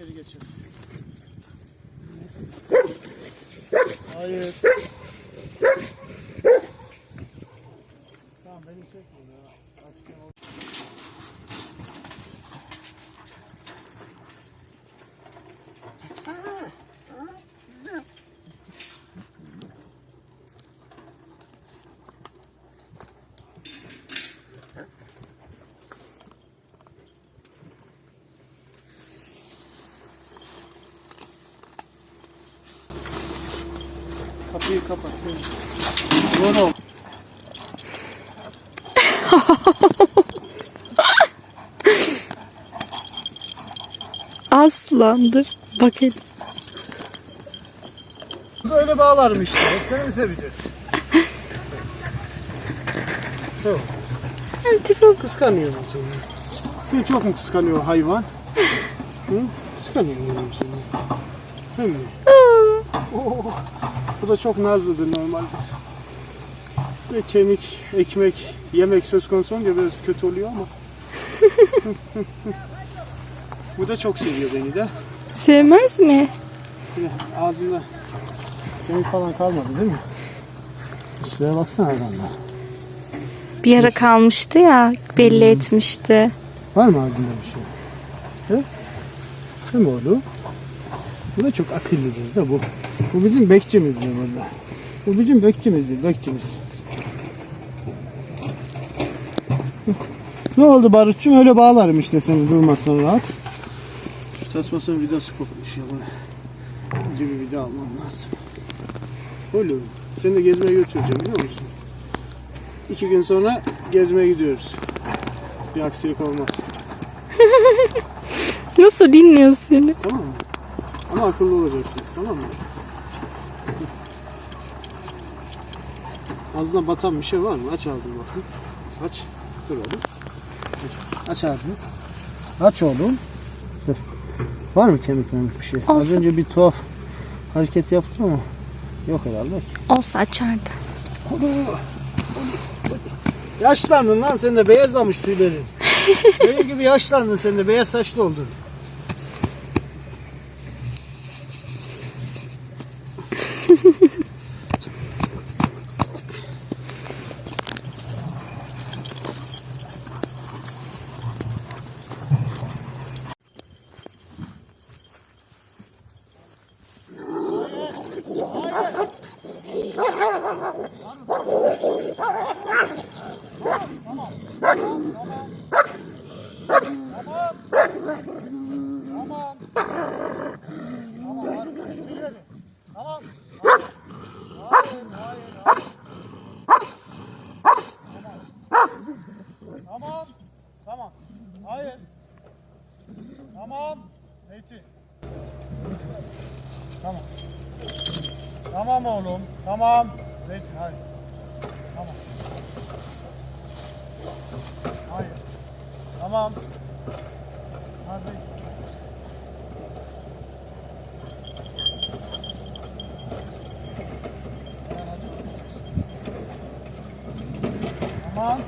içeri geçelim. Hayır. Kapıyı kapat. Ol. Aslandır. Bak hele. Böyle bağlarım işte. Seni mi seveceğiz? Yok. Tipe Kıskanıyor mu seni? Seni çok mu kıskanıyor hayvan? Hı? Kıskanıyor mu seni? Değil mi? Oo, bu da çok nazlıdır normalde. Ve kemik, ekmek, yemek söz konusu olunca biraz kötü oluyor ama. bu da çok seviyor beni de. sevmez mi? Yine ağzında kemik falan kalmadı değil mi? Dişlere baksana adamlar. Bir ara kalmıştı ya belli etmişti. Var mı ağzında bir şey? He? Mi oğlum? Bu da çok akıllıdır da bu. Bu bizim bekçimizdir burada. Bu bizim bekçimizdir, bekçimiz. Ne oldu Barutçum? Öyle bağlarım işte seni durmazsan rahat. Şu tasmasının vidası kopmuş ya bana. Önce bir vida almam lazım. Öyle oğlum. Seni de gezmeye götüreceğim biliyor musun? İki gün sonra gezmeye gidiyoruz. Bir aksilik olmaz. Nasıl dinliyor seni? Tamam mı? Ama akıllı olacaksınız tamam mı? Ağzına batan bir şey var mı? Aç ağzını bakın. Aç. Dur oğlum. Aç, ağzını. Aç oğlum. Dur. Var mı kemik memik bir şey? Az Olsun. önce bir tuhaf hareket yaptım ama yok herhalde. Olsa açardı. Yaşlandın lan sen de beyazlamış tüylerin. Benim gibi yaşlandın sen de beyaz saçlı oldun. Tamam. Tamam. Hayır. Tamam. Zeytin. Tamam. Tamam oğlum. Tamam. Zeytin hayır. Tamam. Hayır. Tamam. Hadi. Tamam.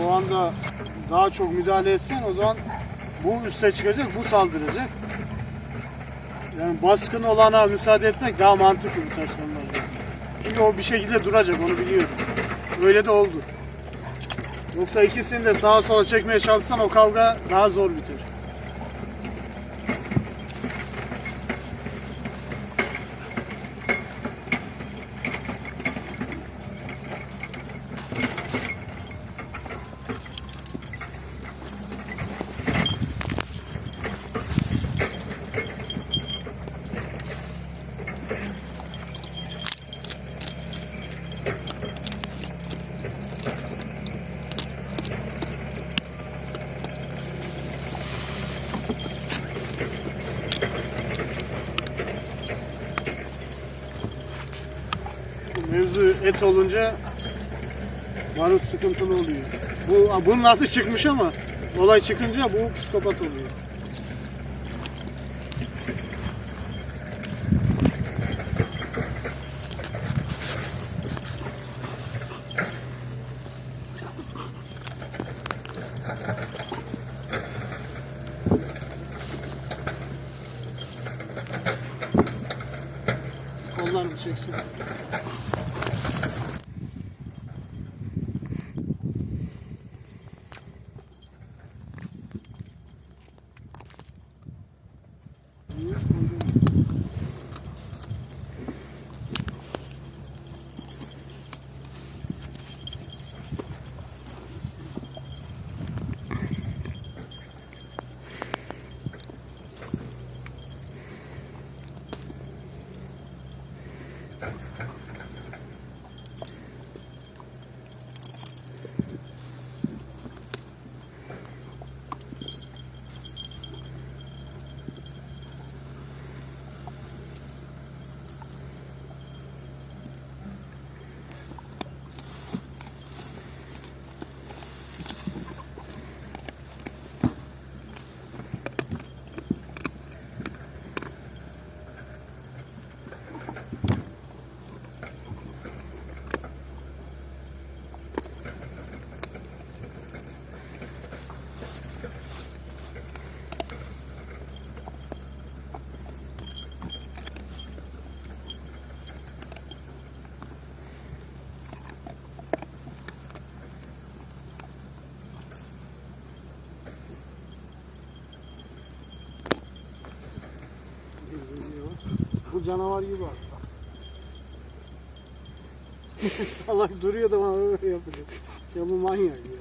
O anda daha çok müdahale etsen o zaman bu üste çıkacak, bu saldıracak. Yani baskın olana müsaade etmek daha mantıklı bu tarz konularda. Çünkü o bir şekilde duracak, onu biliyorum. Öyle de oldu. Yoksa ikisini de sağa sola çekmeye çalışsan o kavga daha zor biter. Mevzu et olunca barut sıkıntılı oluyor. Bu bunun adı çıkmış ama olay çıkınca bu psikopat oluyor. Onları mı çeksin? Niye koydun? Bu canavar gibi bak. Salak duruyor da bana öyle yapacak. Ya bu manyak ya.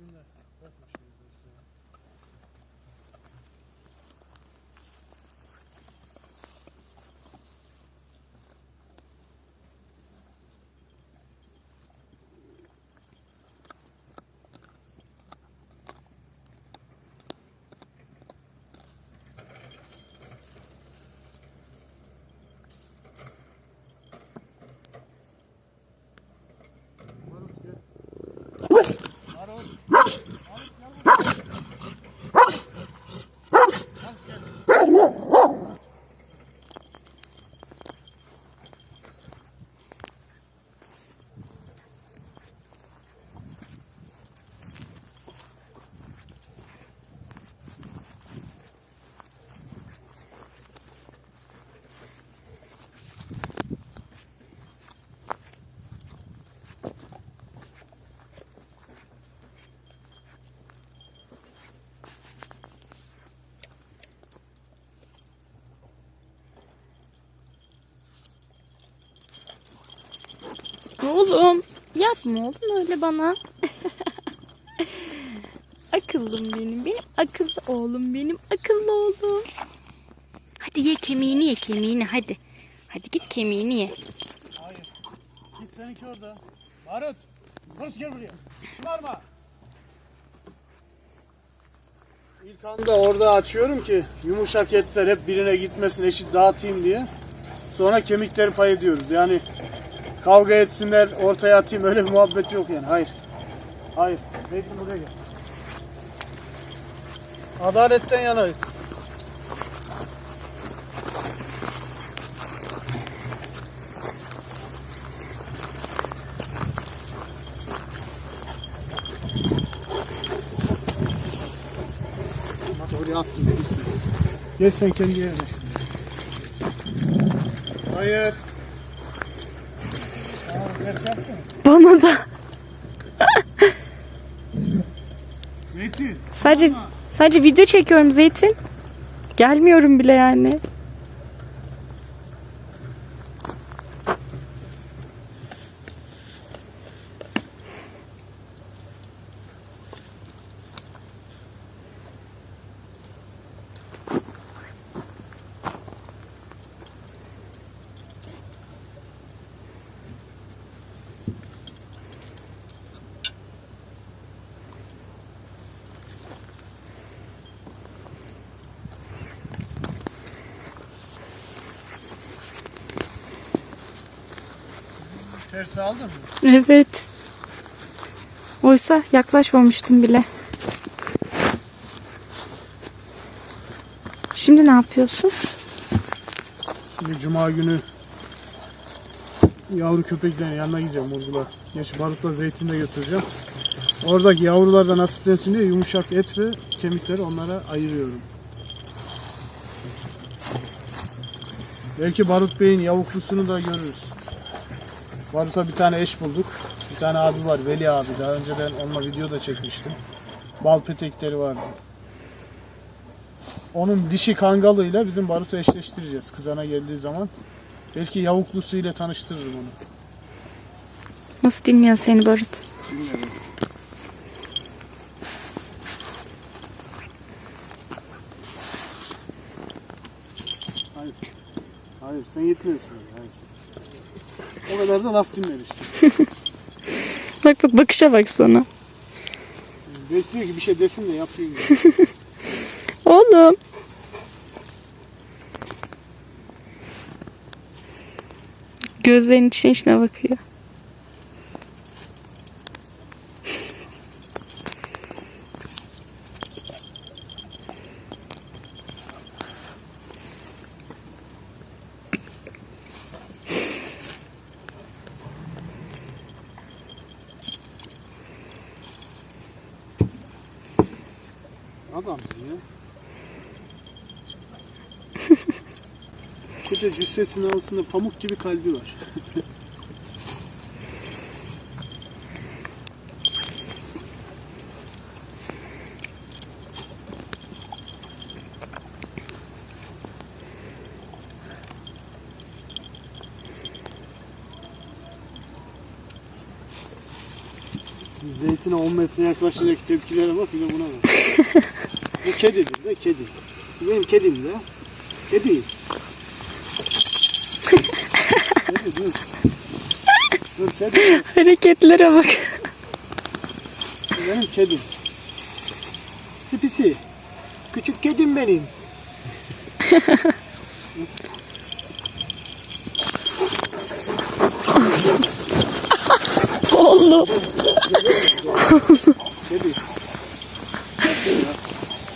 in the Oğlum yapma oğlum öyle bana. Akıllım benim. Benim akıllı oğlum benim. Akıllı oğlum. Hadi ye kemiğini ye kemiğini hadi. Hadi git kemiğini ye. Hayır. Git seninki orada. Barut. Barut gel buraya. Şımarma. İlk anda orada açıyorum ki yumuşak etler hep birine gitmesin eşit dağıtayım diye. Sonra kemikleri pay ediyoruz. Yani kavga etsinler, ortaya atayım öyle bir muhabbet yok yani. Hayır. Hayır. Zeytin buraya gel. Adaletten yanayız. Oraya attım. Gel sen kendi yerine. Hayır. Sadece sadece video çekiyorum Zeytin. Gelmiyorum bile yani. Tersi aldın mı? Evet. Oysa yaklaşmamıştım bile. Şimdi ne yapıyorsun? Şimdi cuma günü yavru köpeklerin yanına gideceğim Murgul'a. Geç barutla zeytin de götüreceğim. Oradaki yavrular da nasiplensin diye yumuşak et ve kemikleri onlara ayırıyorum. Belki Barut Bey'in yavuklusunu da görürüz. Barut'a bir tane eş bulduk. Bir tane abi var Veli abi. Daha önceden onunla video da çekmiştim. Bal petekleri vardı. Onun dişi kangalıyla bizim Barut'u eşleştireceğiz kızana geldiği zaman. Belki yavuklusu ile tanıştırırım onu. Nasıl dinliyor seni Barut? Hayır. Hayır sen yetmiyorsun. Hayır. O kadar da laf dinler işte. Bak bak bakışa bak sana. Bekliyor ki bir şey desin de yapayım. Oğlum. Gözlerinin içine içine bakıyor. Adam ya. Koca cüssesinin altında pamuk gibi kalbi var. Zeytine 10 metre yaklaşınca tepkilere bak bir de buna bak. Bu kedidir de kedi. Benim kedim de. Kedi. Dur. Kedi. Hareketlere bak. Benim kedim. Sipisi. Küçük kedim benim. Oğlum. Kedi.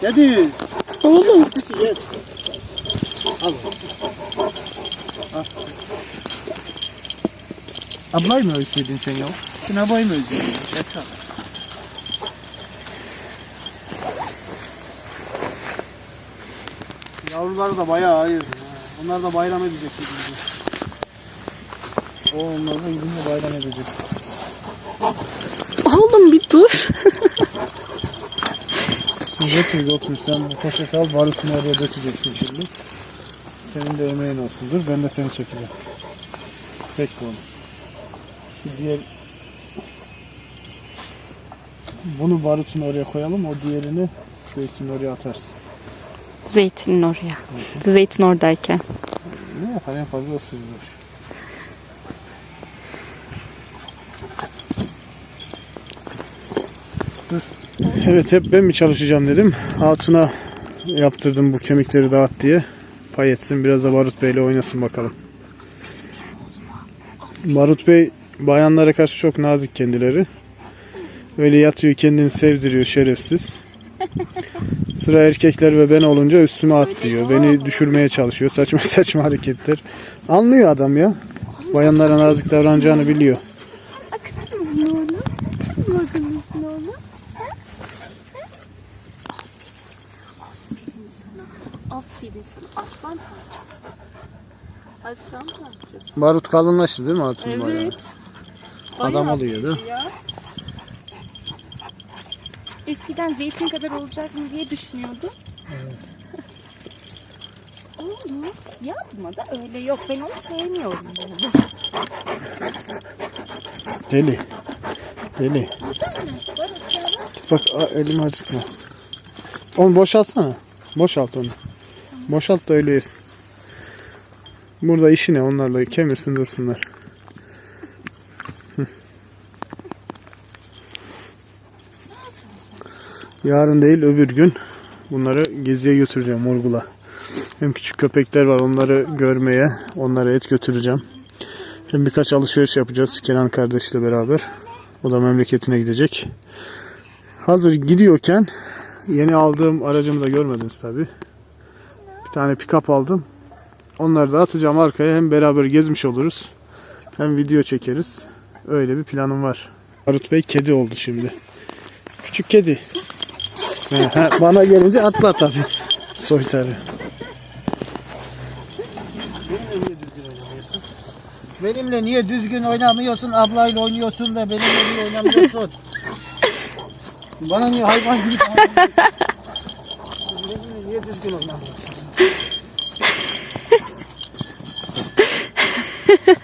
Kedi. Oğlum. Sipisi gel. Al. Al. Ablayı mı özledin sen ya? Sen ablayı mı özledin? Yeter. Yavruları da bayağı ayırdım. ha. Onlar da bayram edecek gibi. O onlar da bizimle bayram edecek. Oğlum bir dur. Şimdi götür götür sen bu poşeti al barutunu oraya dökeceksin şimdi. Senin de emeğin olsun. Dur ben de seni çekeceğim. Bekle onu. Diğer bunu barutun oraya koyalım. O diğerini zeytin oraya atarsın. Zeytinin oraya. Zeytin oradayken. Ne yapar en fazla ısırıyor. Dur. Evet hep ben mi çalışacağım dedim. Hatun'a yaptırdım bu kemikleri dağıt diye. Pay etsin biraz da Barut Bey'le oynasın bakalım. Barut Bey bayanlara karşı çok nazik kendileri. Öyle yatıyor kendini sevdiriyor şerefsiz. Sıra erkekler ve ben olunca üstüme atlıyor. Beni düşürmeye çalışıyor. Saçma saçma hareketler. Anlıyor adam ya. Bayanlara nazik davranacağını biliyor. Aferin sana. Aslan parçası. Aslan parçası. Barut kalınlaştı değil mi Hatun bayağı? Evet. Adam Bayağı ya. Eskiden zeytin kadar olacak mı diye düşünüyordum. Oğlum yapma da öyle yok. Ben onu sevmiyorum. Deli. Deli. Olacak mı? Barut ya bak. A- elimi acıtma. Onu boşaltsana. Boşalt onu. Boşalt da öyle yesin. Burada işi ne onlarla kemirsin dursunlar. Yarın değil öbür gün bunları geziye götüreceğim Murgul'a. Hem küçük köpekler var onları görmeye, onlara et götüreceğim. Hem birkaç alışveriş yapacağız Kenan kardeşle beraber. O da memleketine gidecek. Hazır gidiyorken yeni aldığım aracımı da görmediniz tabi. Bir tane pick-up aldım. Onları da atacağım arkaya hem beraber gezmiş oluruz. Hem video çekeriz. Öyle bir planım var. Barut Bey kedi oldu şimdi. Küçük kedi. Bana gelince atla tabi. Soytarı. Benimle niye düzgün oynamıyorsun? Ablayla oynuyorsun da benimle niye oynamıyorsun? Bana niye hayvan gibi? Benimle niye düzgün oynamıyorsun?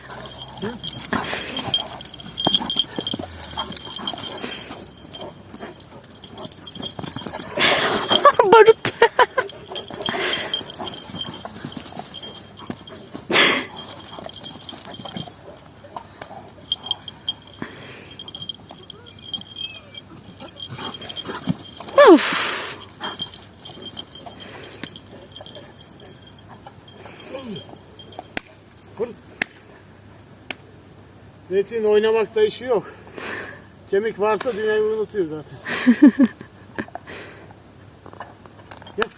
oynamakta işi yok. Kemik varsa dünyayı unutuyor zaten. Gel.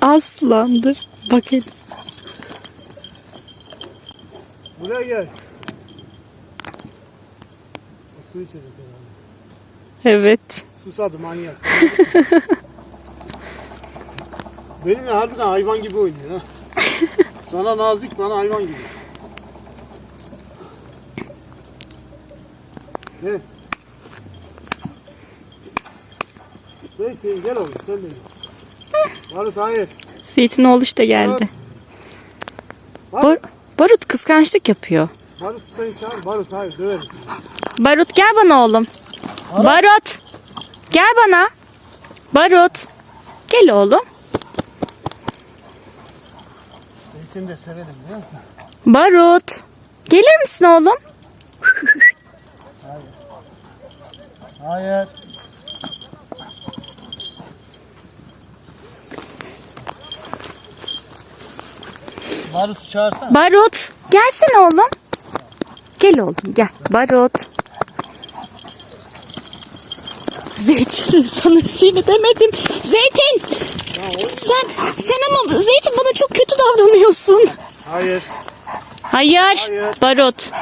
Aslandır. Bak hele. Buraya gel. O su içecek herhalde. Evet. Susadı manyak. Benimle harbiden hayvan gibi oynuyor ha. Sana nazik bana hayvan gibi. Gel. Zeytin gel oğlum sen de gel. Barut hayır. Zeytin oluş da geldi. Barut, Bar- Barut kıskançlık yapıyor. Barut seni çağır. Barut hayır döverim. Barut gel bana oğlum. Barut. Gel bana. Barut. Gel oğlum. Zeytin de severim biliyor musun? Barut. Gelir misin oğlum? Hayır. Barut'u çağırsana. Barut. Gelsene oğlum. Gel oğlum gel. Barut. Zeytin sana seni demedim. Zeytin. Sen sen ama Zeytin bana çok kötü davranıyorsun. Hayır. Hayır. Hayır. Barut. Şey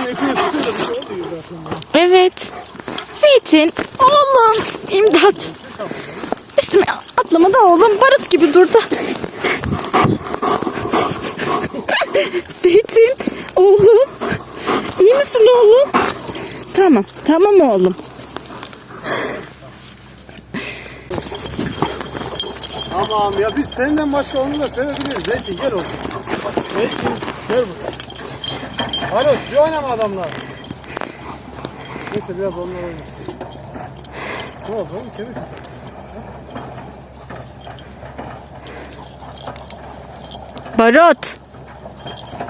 oluyor zaten. Evet. Zeytin. Oğlum. İmdat. Üstüme atlama da oğlum. Barut gibi durdu. Zeytin. Oğlum. İyi misin oğlum? Tamam. Tamam oğlum. Tamam ya biz senden başka onu da sevebiliriz. Zeytin gel oğlum. Zeytin gel buraya. Barut bir oynama adamlar. Neyse biraz onlar oynasın. Ne oldu oğlum kemik mi?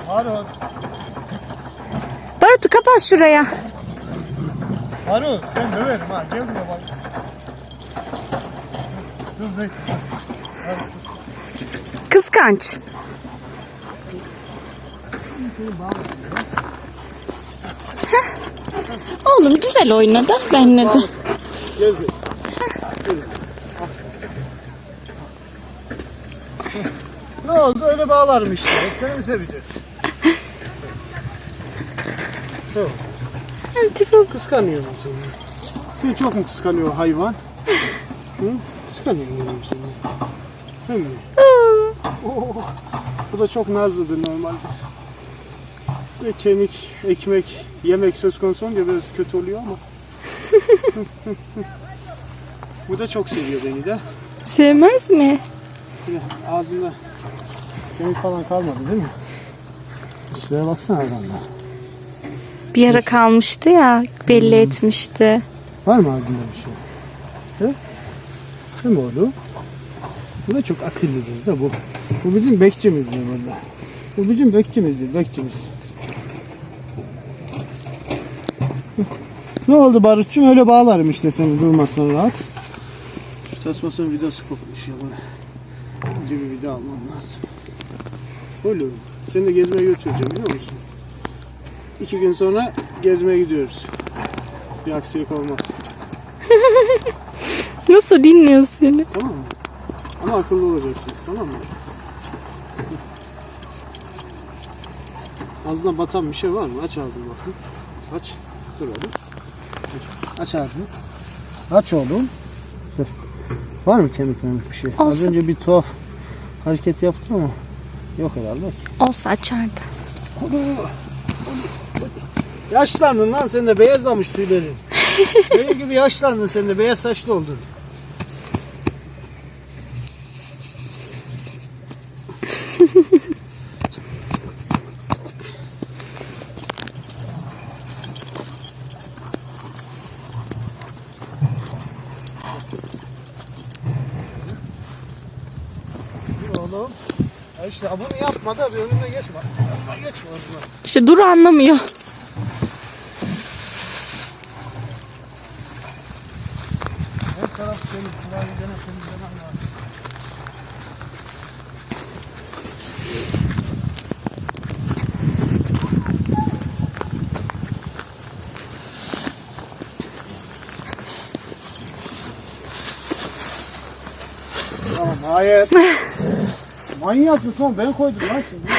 Barut. Barut. Kapat şuraya. Baru sen döverim ha. Gel buraya bak. Dur Zeyt. Kıskanç. Heh. Oğlum güzel oynadı. Benle de. Gel. Ne oldu? Öyle bağlarım işte. Seni mi seveceğiz? Tamam. Tipe bak. Kıskanıyorum seni. Seni çok mu kıskanıyor hayvan? Hı? Kıskanıyorum seni. Değil mi? Oo. Bu da çok nazlıdır normalde. Ve kemik, ekmek, yemek söz konusu olunca biraz kötü oluyor ama. Bu da çok seviyor beni de. Sevmez mi? Ağzında kemik falan kalmadı değil mi? Dişlere baksana hayvanda. Bir ara kalmıştı ya. Belli etmişti. Var mı ağzında bir şey? He? Kim oldu? Bu da çok akıllıdır da bu. Bu bizim bekçimizdir burada. Bu bizim bekçimizdir, bekçimiz. Ne oldu Barut'cum? Öyle bağlarım işte seni durmazsan rahat. Şu tasmasının vidası kopmuş ya bana. Önce bir vida almam lazım. Olur. Seni de gezmeye götüreceğim biliyor musun? İki gün sonra gezmeye gidiyoruz. Bir aksilik olmaz. Nasıl dinliyor seni? Tamam mı? Ama akıllı olacaksınız tamam mı? Ağzına batan bir şey var mı? Aç ağzını bakın. Aç. Dur oğlum. Aç, ağzını. Aç oğlum. Dur. Var mı kemik bir şey? Az Olsun. önce bir tuhaf hareket yaptım ama yok herhalde. Olsa açardı. Yaşlandın lan sen de beyazlamış tüylerin. Benim gibi yaşlandın sen de beyaz saçlı oldun. Oğlum. Ya işte bunu yapma da bir önüne geçme. Geçme önüne. İşte Duru anlamıyor. Her taraf temiz. Şurayı gene temizlemem lazım. Tamam hayır. Manyak mısın? Ben koydum lan şimdi.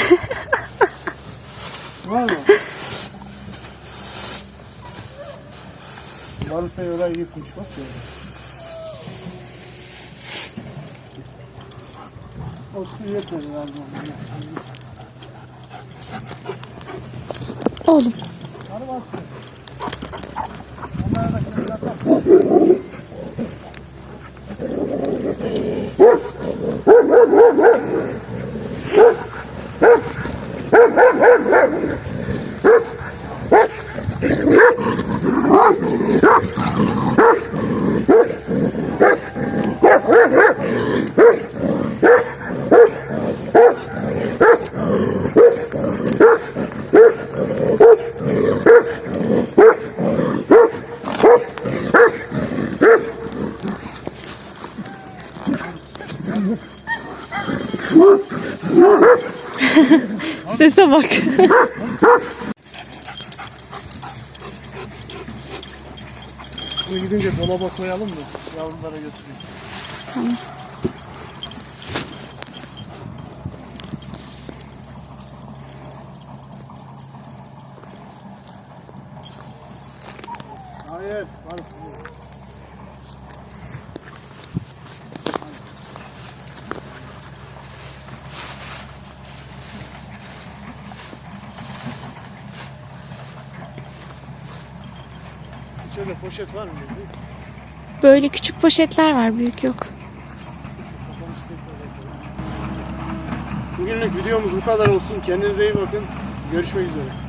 Mı? Barut Bey orayı yıkmış bak ya. O su yetmedi galiba. Oğlum. Sarı bastı. Onlara da şöyle yatar. Bak. Şimdi gidince dolaba koyalım da yavrulara götüreyim. Hayır, var. Şöyle poşet var mı? Böyle küçük poşetler var. Büyük yok. Bugünlük videomuz bu kadar olsun. Kendinize iyi bakın. Görüşmek üzere.